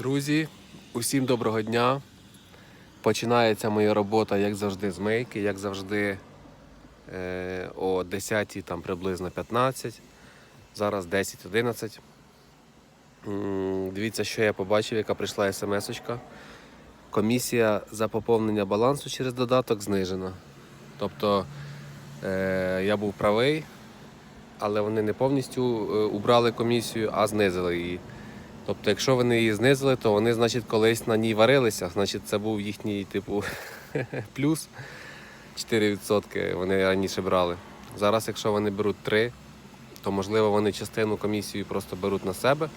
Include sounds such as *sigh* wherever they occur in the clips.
Друзі, усім доброго дня. Починається моя робота, як завжди, з мийки, як завжди, е, о 10 там приблизно 15. Зараз 10-11. Дивіться, що я побачив, яка прийшла смс-очка. Комісія за поповнення балансу через додаток знижена. Тобто е, я був правий, але вони не повністю е, убрали комісію, а знизили її. Тобто, якщо вони її знизили, то вони, значить, колись на ній варилися. Значить, це був їхній типу *laughs* плюс 4% вони раніше брали. Зараз, якщо вони беруть 3, то можливо вони частину комісії просто беруть на себе,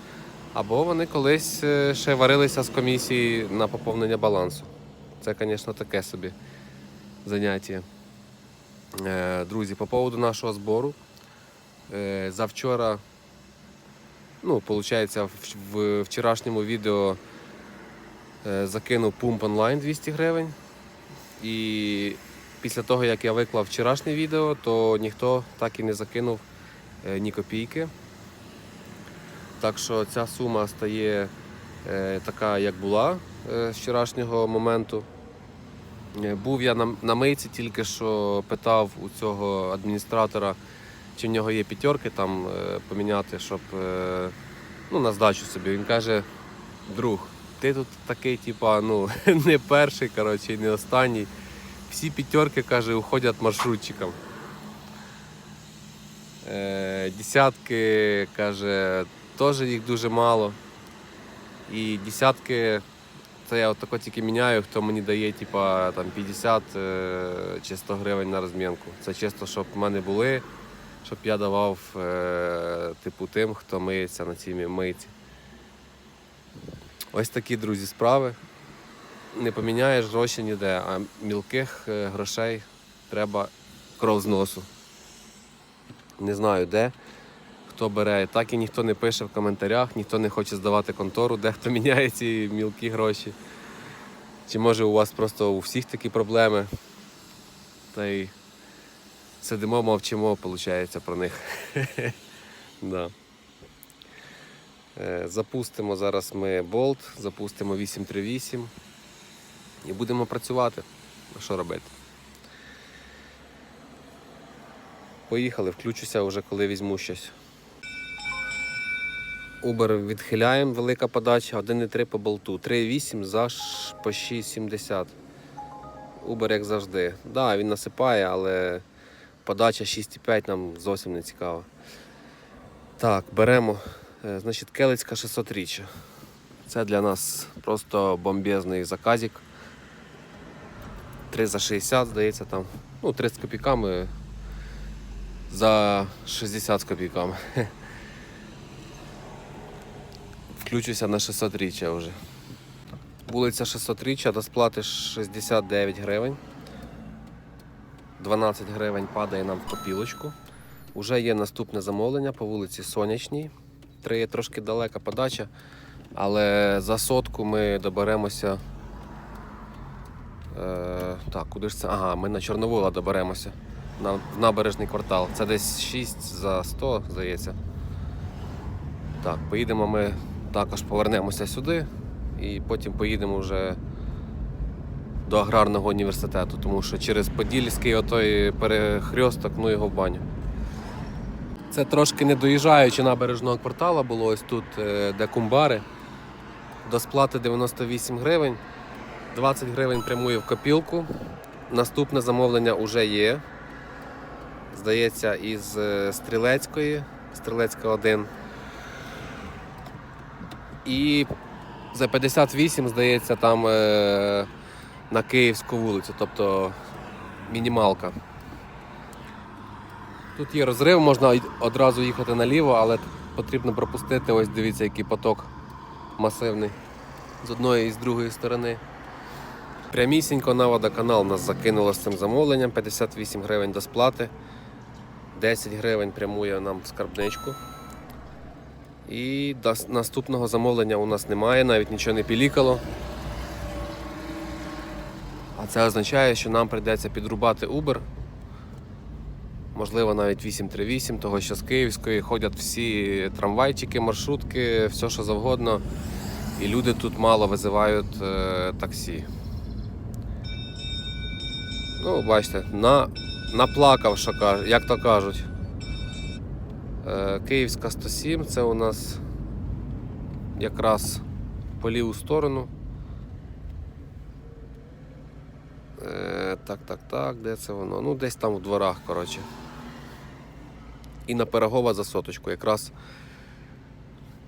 або вони колись е, ще варилися з комісії на поповнення балансу. Це, звісно, таке собі заняття. Е, Друзі, по поводу нашого збору. Е, Завчора Ну, виходить, в, вчорашньому відео закинув пумп онлайн 200 гривень. І після того, як я виклав вчорашнє відео, то ніхто так і не закинув е, ні копійки. Так що ця сума стає е, така, як була е, з вчорашнього моменту. Був я на мийці, тільки що питав у цього адміністратора, чи в нього є п'ятерки там е, поміняти, щоб е, ну, на здачу собі. Він каже, друг, ти тут такий, типа, ну, *laughs* не перший, коротше, і не останній. Всі п'ятерки, каже, уходять маршрутчикам. Е, десятки, каже, теж їх дуже мало. І десятки, це я отако тільки міняю, хто мені дає типа, там, 50 е, чи 100 гривень на розмінку. Це чисто, щоб в мене були щоб я давав е, типу тим, хто миється на цій мийці. Ось такі, друзі, справи. Не поміняєш гроші ніде, а мілких е, грошей треба кров з носу. Не знаю де, хто бере. Так і ніхто не пише в коментарях, ніхто не хоче здавати контору, де хто міняє ці мілкі гроші. Чи може у вас просто у всіх такі проблеми? Та й сидимо, мовчимо, виходить, про них. *laughs* да. Е, Запустимо зараз ми болт, запустимо 838 і будемо працювати. Що робити? Поїхали, включуся вже коли візьму щось. Uber відхиляємо, велика подача, 1,3 по болту, 3,8 за по 6,70. Uber як завжди. Так, да, він насипає, але подача 6,5 нам зовсім не цікава. Так, беремо. е, Значить, Келицька 600 річчя. Це для нас просто бомбезний заказик. 3 за 60, здається, там. Ну, 30 з копійками за 60 з копійками. *laughs* Включуся на 600 річчя вже. Вулиця 600 річчя сплати 69 гривень. 12 гривень падає нам в копілочку. Уже є наступне замовлення по вулиці Сонячній. Три трошки далека подача, але за сотку ми доберемося. Е, так, куди ж це? Ага, ми на Чорновола доберемося. На, в набережний квартал. Це десь 6 за 100, здається. Так, поїдемо ми також повернемося сюди і потім поїдемо вже до аграрного університету, тому що через Подільський отой перехресток, ну його в баню. Це трошки не доїжджаючи набережного квартала, було ось тут, е, де кумбари. До сплати 98 гривень. 20 гривень прямує в копілку. Наступне замовлення вже є. Здається, із е, Стрілецької, Стрілецька 1. І за 58, здається, там е, на Київську вулицю, тобто мінімалка. Тут є розрив, можна одразу їхати наліво, але потрібно пропустити, ось дивіться, який поток масивний з одної і з другої сторони. Прямісінько на водоканал нас закинуло з цим замовленням, 58 гривень до сплати, 10 гривень прямує нам в скарбничку. І наступного замовлення у нас немає, навіть нічого не пілікало. А це означає, що нам прийдеться підрубати Uber. Можливо, навіть 838, того що з Київської ходять всі трамвайчики, маршрутки, все що завгодно. І люди тут мало визивають е, таксі. Ну, бачите, на, наплакав, що каж, як то кажуть. Е, Київська 107 це у нас якраз по ліву сторону. Е, так, так, так, де це воно? Ну, десь там в дворах, коротше. І на Пирогова за соточку. Якраз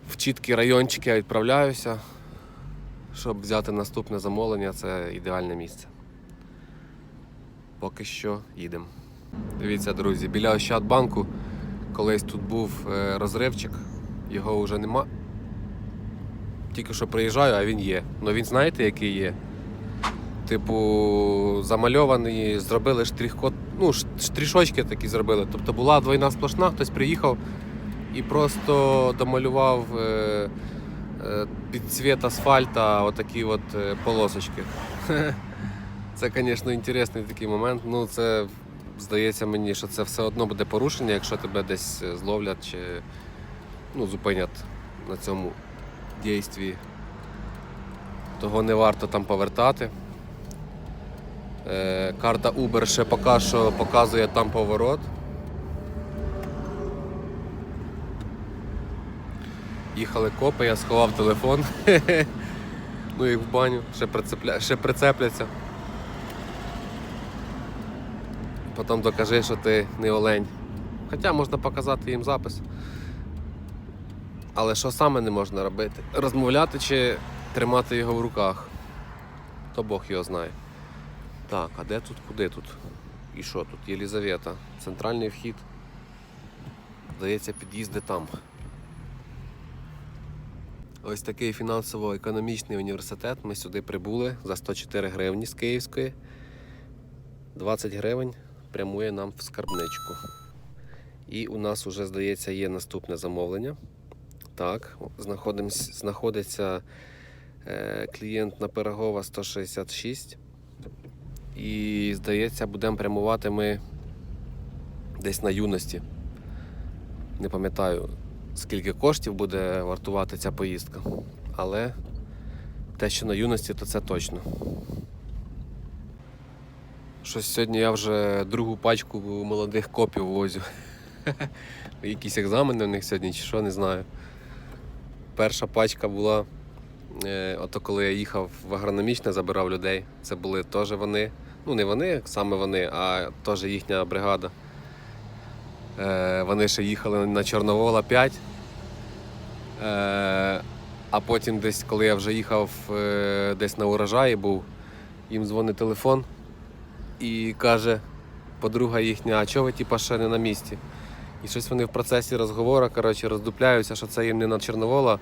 в чіткі райончики я відправляюся, щоб взяти наступне замовлення, це ідеальне місце. Поки що їдемо. Дивіться, друзі, біля Ощадбанку колись тут був е, розривчик, його вже нема. Тільки що приїжджаю, а він є. Ну він знаєте, який є? Типу, замальований, зробили штрих-код, ну, ш- штришочки такі зробили. Тобто була двойна сплошна, хтось приїхав і просто домалював е, е, під цвіт асфальта отакі от е, полосочки. *laughs* Це, звісно, інтересний такий момент. Ну, це здається мені, що це все одно буде порушення, якщо тебе десь е, зловлять чи ну, зупинять на цьому дійстві. Того не варто там повертати. Е, карта Uber ще поки що показує там поворот. Їхали копи, я сховав телефон. *laughs* ну їх в баню, ще, прицепля... ще прицепляться. Потім докажи, що ти не олень. Хоча можна показати їм запис. Але що саме не можна робити? Розмовляти чи тримати його в руках? То Бог його знає. Так, а де тут, куди тут? І що тут? Єлізавета. Центральний вхід. Здається, під'їзди там. Ось такий фінансово-економічний університет. Ми сюди прибули за 104 гривні з Київської. 20 гривень прямує нам в скарбничку. І у нас вже, здається, є наступне замовлення. Так, знаходиться е, клієнт на Пирогова 166. І, здається, будемо прямувати ми десь на юності. Не пам'ятаю, скільки коштів буде вартувати ця поїздка. Але те, що на юності, то це точно. Щось сьогодні я вже другу пачку молодих копів возю. *laughs* Якісь екзамени у них сьогодні чи що, не знаю. Перша пачка була, е, ото коли я їхав в агрономічне, забирав людей. Це були теж вони. Ну, не вони, саме вони, а теж їхня бригада. Е, вони ще їхали на Чорновола 5. Е, а потім десь, коли я вже їхав е, десь на урожаї був, їм дзвонить телефон і каже, подруга їхня, а чого ви типа, ще не на місці? І щось вони в процесі розговору коротше, роздупляються, що це їм не на Чорновола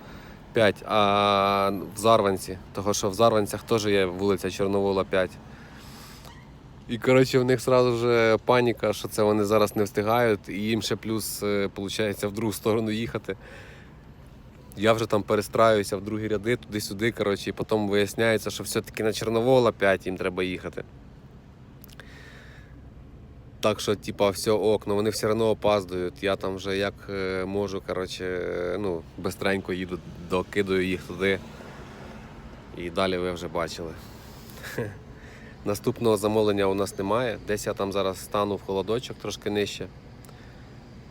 5, а в Зарванці. Того що в Зарванцях теж є вулиця Чорновола 5. І коротше, в них одразу вже паніка, що це вони зараз не встигають, і їм ще плюс, виходить, в другу сторону їхати. Я вже там перестраюся в другі ряди, туди-сюди, коротше, і потім виясняється, що все-таки на Чорновола 5 їм треба їхати. Так що, типа, все ок, ну вони все одно опаздують. Я там вже як е, можу, коротше, е, ну, бистренько їду, докидаю їх туди. І далі ви вже бачили. *laughs* Наступного замовлення у нас немає. Десь я там зараз стану в холодочок трошки нижче.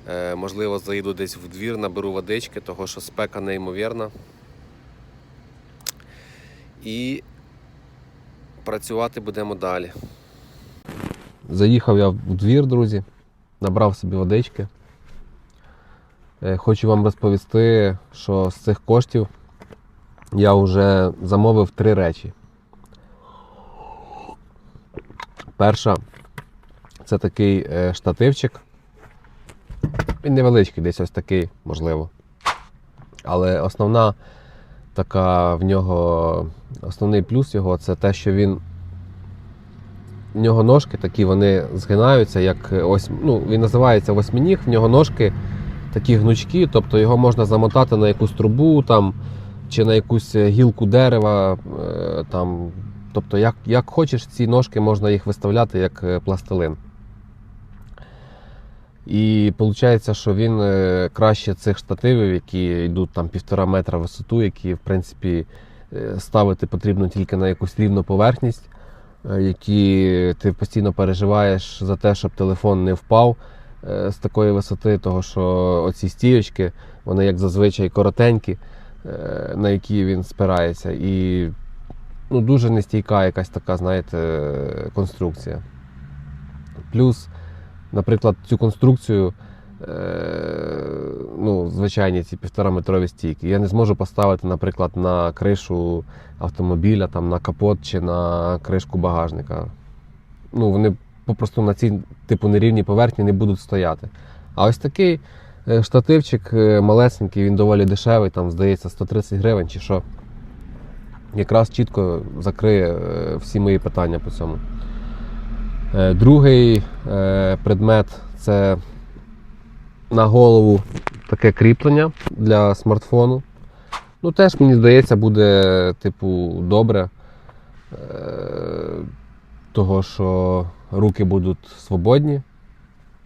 Е, можливо, заїду десь в двір, наберу водички, того що спека неймовірна. І працювати будемо далі. Заїхав я в двір, друзі, набрав собі водички. Е, Хочу вам розповісти, що з цих коштів я вже замовив три речі. Перша це такий е, штативчик. Він невеличкий, десь ось такий, можливо. Але основна така в нього, основний плюс його це те, що він. В нього ножки такі, вони згинаються, як ось, ну, він називається восьминіг, в нього ножки такі гнучкі, тобто його можна замотати на якусь трубу там, чи на якусь гілку дерева. е, Там, тобто, як, як хочеш, ці ножки можна їх виставляти як е, пластилин. І виходить, що він е, краще цих штативів, які йдуть там півтора метра висоту, які в принципі е, ставити потрібно тільки на якусь рівну поверхність, які ти постійно переживаєш за те, щоб телефон не впав з такої висоти, того що оці стійочки, вони як зазвичай коротенькі, на які він спирається. І ну, дуже нестійка якась така, знаєте, конструкція. Плюс, наприклад, цю конструкцію, е, ну, звичайні ці півтораметрові стійки, я не зможу поставити, наприклад, на кришу автомобіля, там, на капот чи на кришку багажника. Ну, вони попросту на цій типу нерівній поверхні не будуть стояти. А ось такий е, штативчик е, малесенький, він доволі дешевий, там, здається, 130 гривень чи що. Якраз чітко закриє е, всі мої питання по цьому. Е, Другий е, предмет це на голову таке кріплення для смартфону. Ну, теж, мені здається, буде, типу, добре. Того, що руки будуть свободні.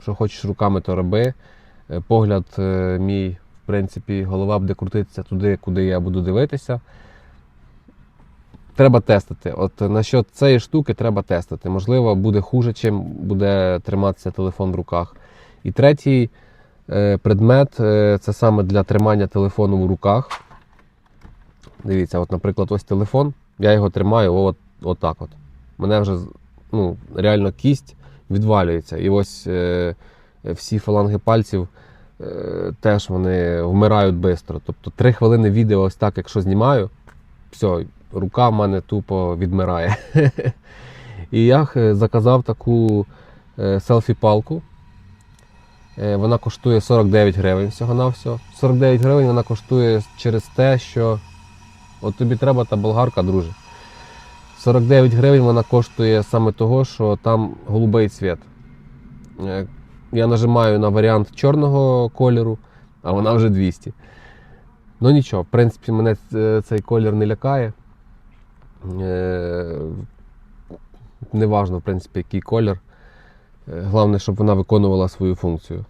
Що хочеш руками, то роби. Погляд мій, в принципі, голова буде крутитися туди, куди я буду дивитися. Треба тестити. От насчет цієї штуки треба тестити. Можливо, буде хуже, чим буде триматися телефон в руках. І третій е, предмет е, це саме для тримання телефону в руках. Дивіться, от, наприклад, ось телефон, я його тримаю от, отак. От. Мене вже ну, реально кість відвалюється. І ось е, всі фаланги пальців е, теж вони вмирають швидко. Тобто три хвилини відео ось так, якщо знімаю, все, рука в мене тупо відмирає. *laughs* І я е, заказав таку е, селфі-палку. Е, Вона коштує 49 гривень всього-навсього. 49 гривень вона коштує через те, що от тобі треба та болгарка, друже. 49 гривень вона коштує саме того, що там голубий цвіт. Я нажимаю на варіант чорного кольору, а вона вже 200. Ну нічого, в принципі, мене цей колір не лякає. Е, Неважно, в принципі, який колір. Е, Головне, щоб вона виконувала свою функцію.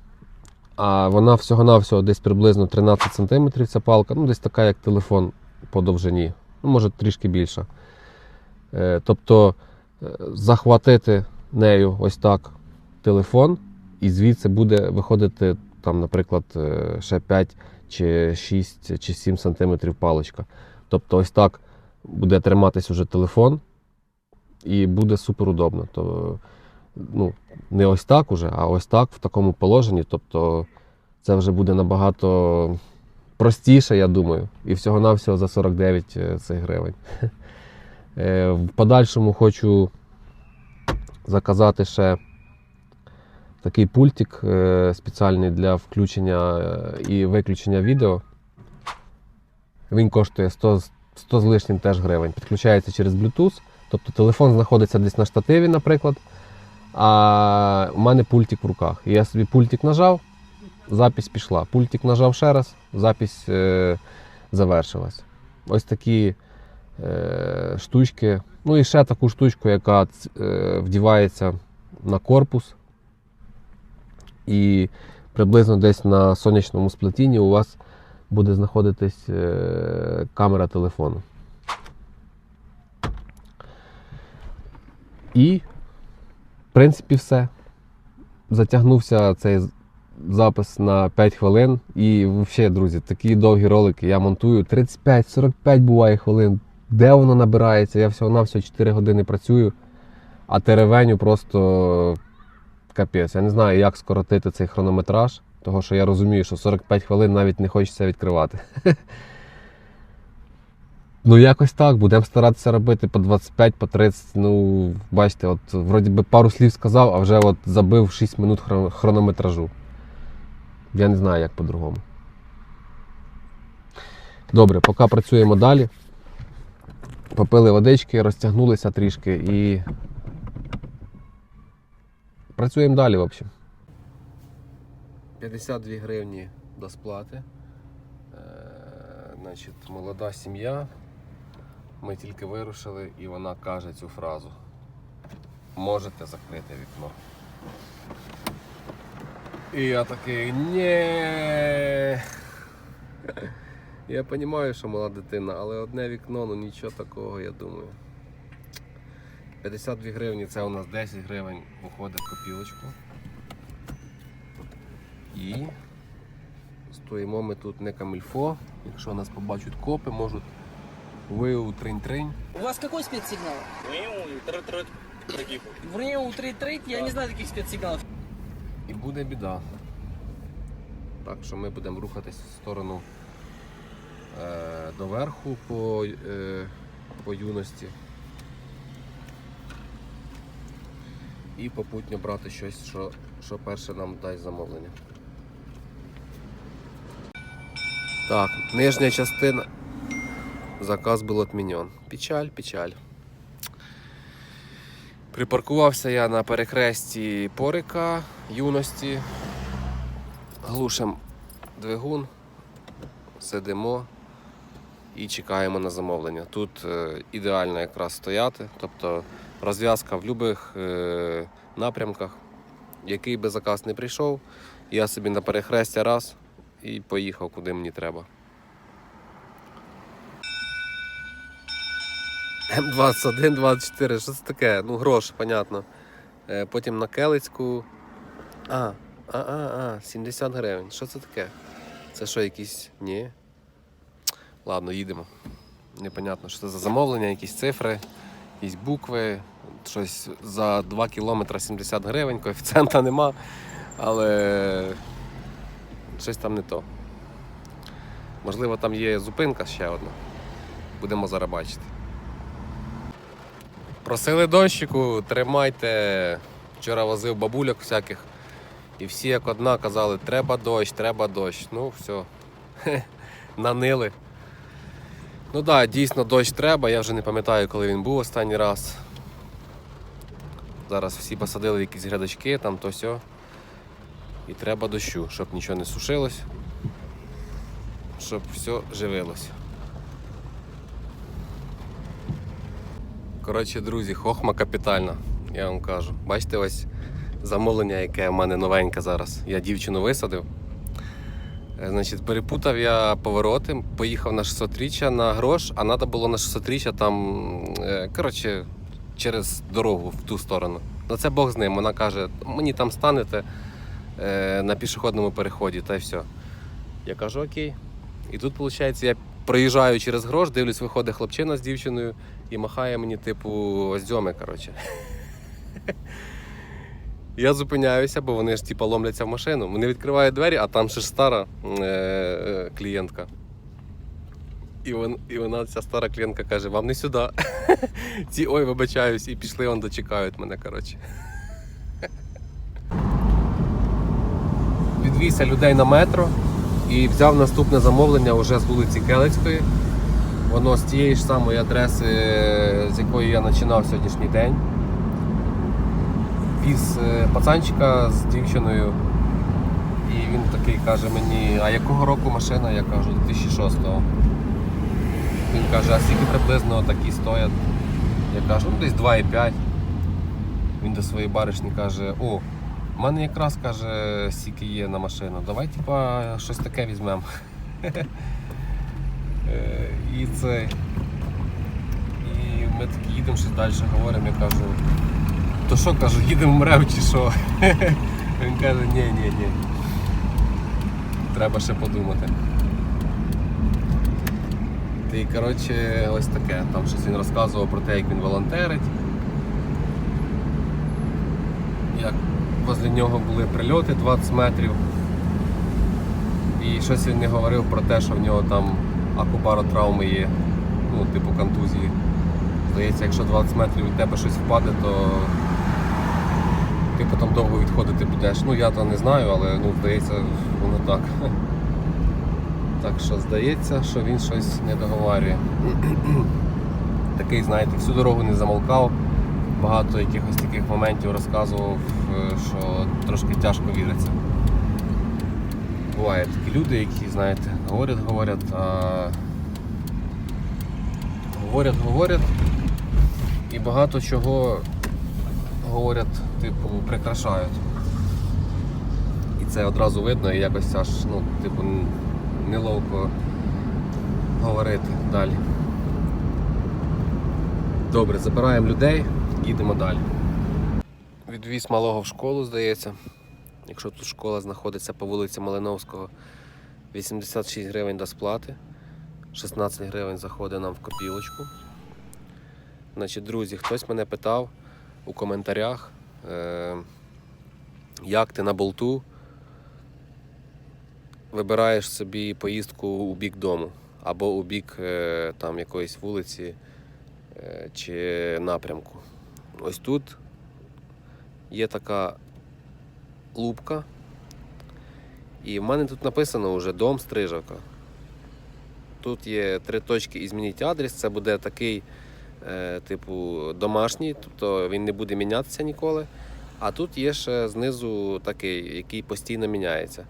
А вона всього-навсього десь приблизно 13 см ця палка, ну десь така, як телефон по довжині, ну, може трішки більша. Е, Тобто захватити нею ось так телефон, і звідси буде виходити, там, наприклад, ще 5 чи 6 чи 7 см паличка. Тобто, ось так буде триматись уже телефон, і буде супер удобно. То, ну, не ось так уже, а ось так в такому положенні. Тобто це вже буде набагато простіше, я думаю. І всього-навсього за 49 цих гривень. *laughs* Е, В подальшому хочу заказати ще такий пультик е, спеціальний для включення е, і виключення відео. Він коштує 100, з- 100 з лишнім теж гривень. Підключається через Bluetooth. Тобто телефон знаходиться десь на штативі, наприклад. А у мене пультик в руках. Я собі пультик нажав, запись пішла. Пультик нажав ще раз, запись е, завершилась. Ось такі е, штучки. Ну і ще таку штучку, яка е, вдівається на корпус. І приблизно десь на сонячному сплетінні у вас буде знаходитись е, камера телефону. І, в принципі, все. Затягнувся цей запис на 5 хвилин. І взагалі, друзі, такі довгі ролики я монтую 35-45 буває хвилин. Де воно набирається? Я всього-навсього 4 години працюю, а теревеню просто капець. Я не знаю, як скоротити цей хронометраж, тому що я розумію, що 45 хвилин навіть не хочеться відкривати. *laughs* Ну, якось так, будемо старатися робити по 25, по 30. Ну, бачите, от вроді би пару слів сказав, а вже от забив 6 минут хронометражу. Я не знаю, як по-другому. Добре, поки працюємо далі. Попили водички, розтягнулися трішки і працюємо далі, в общем. 52 гривні до сплати. Е, значить, молода сім'я. Ми тільки вирушили і вона каже цю фразу. Можете закрити вікно. І я такий ні. Я розумію, що мала дитина, але одне вікно, ну нічого такого, я думаю. 52 гривні це у нас 10 гривень виходить в копілочку. І стоїмо ми тут не камільфо. Якщо нас побачать копи, можуть вияву тринь-тринь. У вас какой спецсигнал? В Рио 3.3 я не знаю таких спецсигналов. І буде біда. Так що ми будемо рухатись в сторону е, до верху по, е, по юності. І попутньо брати щось, що, що перше нам дасть замовлення. Так, нижня частина. Заказ був отмінен. Печаль, печаль. Припаркувався я на перехресті Порика юності. Глушимо двигун, сидимо і чекаємо на замовлення. Тут е, ідеально якраз стояти, тобто розв'язка в будь-яких е, напрямках. Який би заказ не прийшов, я собі на перехрестя раз і поїхав, куди мені треба. М21, 24, що це таке? Ну, грош, понятно. Е, Потім на Келицьку. А, а, а, а, 70 гривень. Що це таке? Це що, якісь. Ні. Ладно, їдемо. Непонятно, що це за замовлення, якісь цифри, якісь букви. Щось за 2 кілометри 70 гривень, коефіцієнта нема, але щось там не то. Можливо, там є зупинка ще одна. Будемо зараз бачити. Просили дощику, тримайте. Вчора возив бабуляк всяких. І всі як одна казали, треба дощ, треба дощ. Ну, все. Нанили. Ну так, да, дійсно дощ треба, я вже не пам'ятаю, коли він був останній раз. Зараз всі посадили якісь грядочки, там то сьо. І треба дощу, щоб нічого не сушилось, щоб все живилось. Коротше, друзі, хохма капітальна, я вам кажу. Бачите, ось замовлення, яке в мене новеньке зараз. Я дівчину висадив. Е, Значить, перепутав я повороти, поїхав на 600 річчя на грош, а треба було на 600 річчя там, е, коротше, через дорогу в ту сторону. Ну це Бог з ним. Вона каже, мені там станете на пішохідному переході, та й все. Я кажу, окей. І тут, виходить, я проїжджаю через грош, дивлюсь, виходить хлопчина з дівчиною і махає мені, типу, озьоми, коротше. *laughs* Я зупиняюся, бо вони ж типу, ломляться в машину. Вони відкривають двері, а там ще ж стара е- е, клієнтка. І, вон, і вона, ця стара клієнтка каже, вам не сюди. *laughs* Ці ой, вибачаюсь, і пішли, вон дочекають мене, коротше. Відвівся людей на метро і взяв наступне замовлення вже з вулиці Келицької. Воно з тієї ж самої адреси, з якої я починав сьогоднішній день. Віз е, пацанчика з дівчиною. І він такий каже мені, а якого року машина? Я кажу, 2006-го. Він каже, а скільки приблизно такі стоять? Я кажу, ну десь 2,5. Він до своєї баришні каже, о, в мене якраз каже, стільки є на машину. Давай типа щось таке візьмемо. *laughs* Е, І це. І ми такі їдемо щось далі говоримо, я кажу, то що кажу, їдемо в МРЕВ чи що? *laughs* Він каже, ні, ні, ні. Треба ще подумати. І коротше, ось таке. Там щось він розказував про те, як він волонтерить. Як возле нього були прильоти 20 метрів. І щось він не говорив про те, що в нього там акубаротравми є, ну, типу контузії. Здається, якщо 20 метрів від тебе щось впаде, то ти потім довго відходити будеш. Ну я то не знаю, але ну, здається, воно так. *laughs* Так що здається, що він щось не договарює. *clears throat* Такий, знаєте, всю дорогу не замовкав. Багато якихось таких моментів розказував, е, що трошки тяжко віриться. Бувають такі люди, які, знаєте, говорять, говорять, а говорять, говорять і багато чого говорять, типу, прикрашають. І це одразу видно і якось аж ну, типу, неловко говорити далі. Добре, забираємо людей, їдемо далі. Відвіз малого в школу, здається. Якщо тут школа знаходиться по вулиці Малиновського, 86 гривень до сплати, 16 гривень заходить нам в копілочку. Значить, друзі, хтось мене питав у коментарях, е- як ти на болту вибираєш собі поїздку у бік дому або у бік е- там, якоїсь вулиці е- чи напрямку. Ось тут є така лупка. І в мене тут написано вже дом Стрижавка. Тут є три точки і змініть адрес. Це буде такий, е, типу, домашній, тобто він не буде мінятися ніколи. А тут є ще знизу такий, який постійно міняється.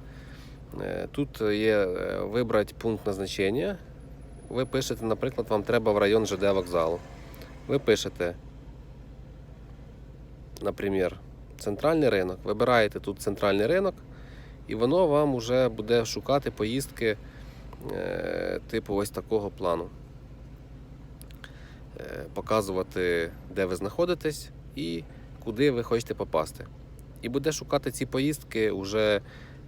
Е, Тут є е, вибрати пункт назначення. Ви пишете, наприклад, вам треба в район ЖД вокзалу. Ви пишете, наприклад, центральний ринок. Вибираєте тут центральний ринок, і воно вам вже буде шукати поїздки е, типу ось такого плану. Е, показувати, де ви знаходитесь і куди ви хочете попасти. І буде шукати ці поїздки вже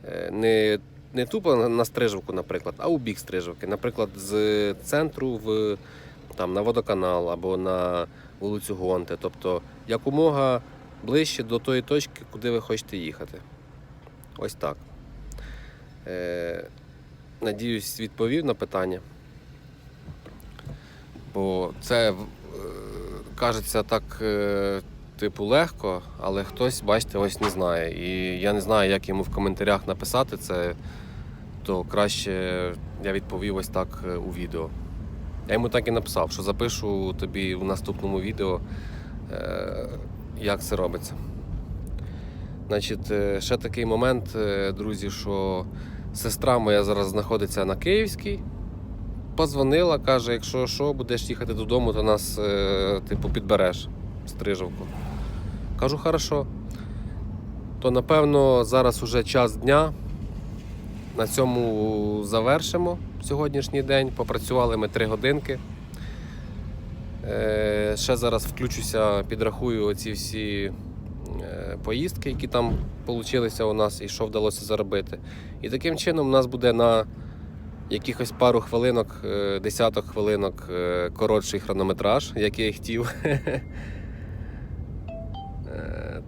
е, не, не тупо на- стрижівку, наприклад, а у бік стрижівки. Наприклад, з центру в, там, на водоканал або на вулицю Гонти. Тобто якомога ближче до тої точки, куди ви хочете їхати. Ось так. Е, надіюсь, відповів на питання. Бо це е, кажеться так, е, типу, легко, але хтось, бачите, ось не знає. І я не знаю, як йому в коментарях написати це, то краще я відповів ось так е, у відео. Я йому так і написав, що запишу тобі в наступному відео, як це робиться. Значить, е, ще такий момент, е, друзі, що сестра моя зараз знаходиться на Київській. Позвонила, каже, якщо що, будеш їхати додому, то нас е, типу підбереш стрижавку. Кажу, хорошо. То напевно зараз уже час дня. На цьому завершимо сьогоднішній день. Попрацювали ми 3 годинки. Е, ще зараз включуся, підрахую оці всі е, поїздки, які там вийшли у нас і що вдалося заробити. І таким чином у нас буде на якихось пару хвилинок, е, десяток хвилинок коротший хронометраж, як я хотів. *laughs*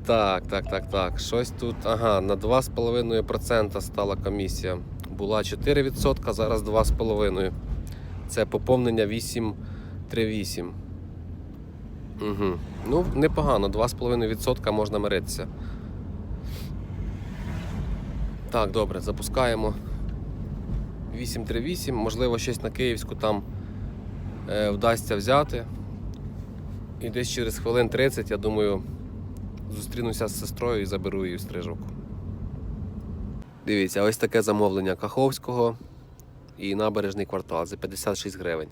Так, так, так, так. Щось тут. Ага, на 2,5% стала комісія. Була 4%, зараз 2,5%. Це поповнення 838. Угу. Ну, непогано, 2,5% можна миритися. Так, добре, запускаємо 838. Можливо, щось на Київську там е, вдасться взяти. І десь через хвилин 30, я думаю, зустрінуся з сестрою і заберу її в стрижовку. Дивіться, ось таке замовлення Каховського і набережний квартал за 56 гривень.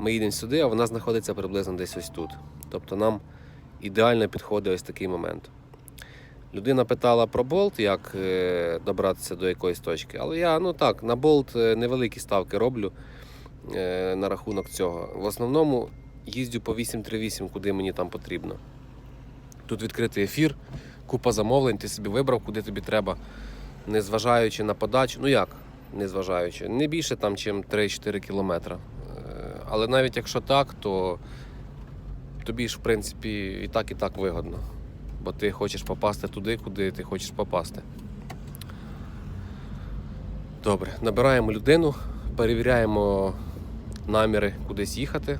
Ми їдемо сюди, а вона знаходиться приблизно десь ось тут. Тобто нам ідеально підходить ось такий момент. Людина питала про болт, як е, добратися до якоїсь точки. Але я ну так, на болт е, невеликі ставки роблю е, на рахунок цього. В основному їздю по 838, куди мені там потрібно. Тут відкритий ефір, купа замовлень, ти собі вибрав, куди тобі треба, незважаючи на подачу. Ну як, незважаючи, не більше там, ніж 3-4 кілометри. Але навіть якщо так, то тобі ж в принципі і так, і так вигодно. Бо ти хочеш попасти туди, куди ти хочеш попасти. Добре, набираємо людину, перевіряємо наміри кудись їхати,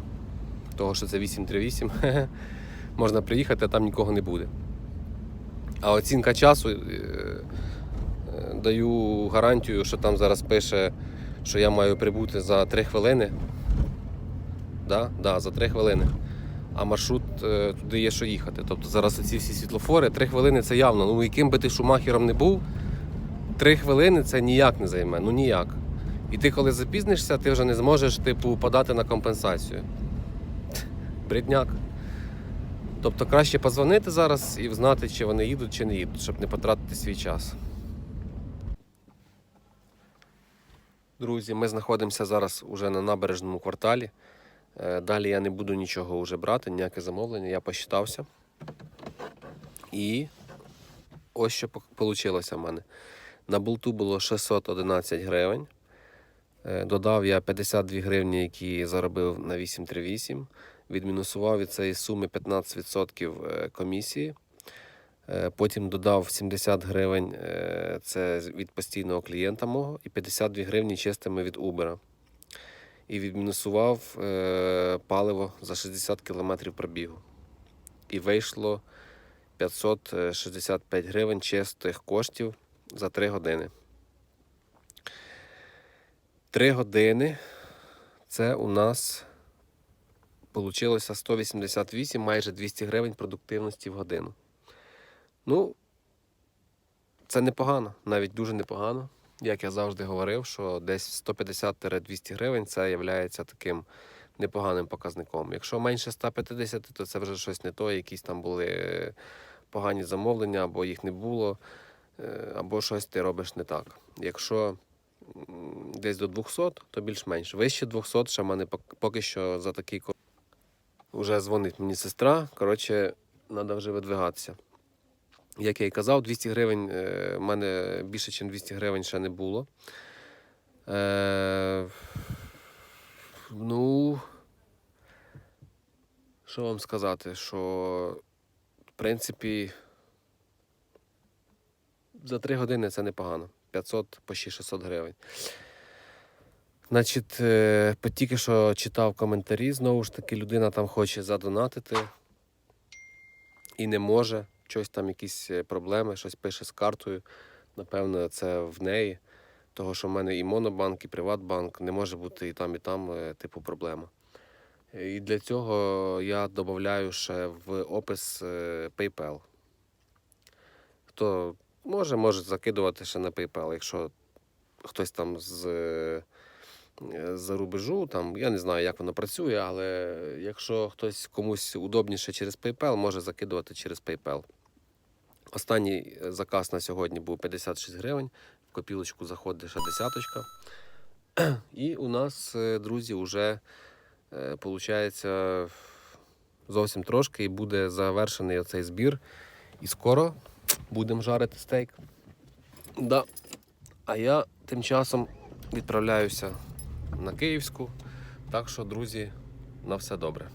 того що це 838. *laughs* Можна приїхати, а там нікого не буде. А оцінка часу е, е, даю гарантію, що там зараз пише, що я маю прибути за 3 хвилини. Да? Да, за 3 хвилини. А маршрут е, туди є що їхати. Тобто зараз ці всі світлофори, 3 хвилини це явно. Ну яким би ти шумахером не був, 3 хвилини це ніяк не займе. Ну ніяк. І ти, коли запізнишся, ти вже не зможеш типу, подати на компенсацію. Бредняк. Тобто краще позвонити зараз і знати, чи вони їдуть, чи не їдуть, щоб не потратити свій час. Друзі, ми знаходимося зараз уже на набережному кварталі. Е, Далі я не буду нічого вже брати, ніяке замовлення. Я посчитався. І ось що вийшло в мене. На болту було 611 гривень. Е, Додав я 52 гривні, які заробив на 838. Відмінусував від цієї суми 15% е, комісії. Потім додав 70 гривень це від постійного клієнта мого і 52 гривні чистими від Uber. І відмінусував е, паливо за 60 км пробігу. І вийшло 565 гривень чистих коштів за 3 години. 3 години це у нас вийшло 188, майже 200 гривень продуктивності в годину. Ну, це непогано, навіть дуже непогано. Як я завжди говорив, що десь 150-200 гривень це є таким непоганим показником. Якщо менше 150, то це вже щось не то, якісь там були погані замовлення, або їх не було, е, або щось ти робиш не так. Якщо десь до 200, то більш-менш. Вище 200, ще в мене пок- поки що за такий Уже дзвонить мені сестра. Коротше, треба вже видвигатися. Як я і казав, 200 гривень е, в мене більше, ніж 200 гривень ще не було. Е, ну, що вам сказати, що в принципі за 3 години це непогано. 500 почти 600 гривень. Значить, е, тільки що читав коментарі, знову ж таки, людина там хоче задонатити і не може. Щось там якісь е, проблеми, щось пише з картою. Напевно, це в неї. Того, що в мене і Монобанк, і Приватбанк не може бути і там, і там, е, типу, проблема. І для цього я додаю ще в опис е, PayPal. Хто може, може закидувати ще на PayPal, якщо хтось там з, з-за рубежу, там, я не знаю, як воно працює, але якщо хтось комусь удобніше через PayPal, може закидувати через PayPal. Останній е, заказ на сьогодні був 56 гривень. В копілочку заходить ще десяточка. І у нас, е, друзі, вже виходить зовсім трошки і буде завершений оцей збір. І скоро будемо жарити стейк. Да. А я тим часом відправляюся на Київську. Так що, друзі, на все добре.